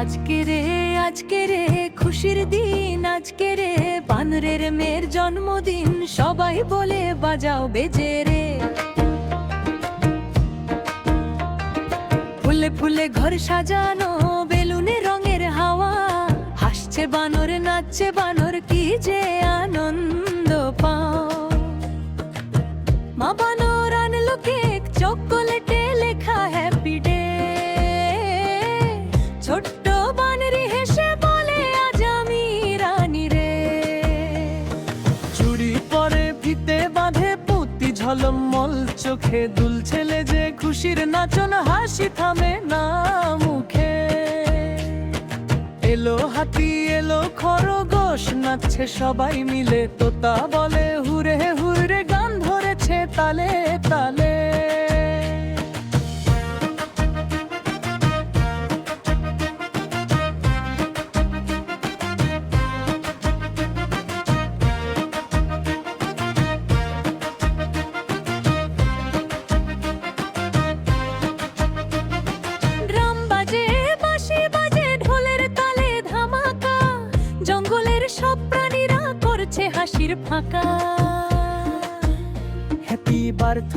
আজকে রে আজকে রে, খুশির দিন আজকে রে। বানরের মেয়ের জন্মদিন, সবাই বলে বাজাও বেজে রে। ফুলে ফুলে ঘর সাজানো, বেলুনে রঙের হাওয়া। হাসছে বানর, নাচছে বানর, কি যে আনন্দ পাও মা বানর ঝলমল চোখে দুল ছেলে যে খুশির নাচন হাসি থামে না মুখে। এলো হাতি, এলো খরগোশ, নাচছে সবাই মিলে। তোতা বলে, হুরে হুরে গান ধরেছে তালে তালে। বাজে বাঁশি বাজে ঢোলের তালে ধামাকা। জঙ্গলের সব প্রাণীরা করছে হাসির ফাঁকা। Happy birth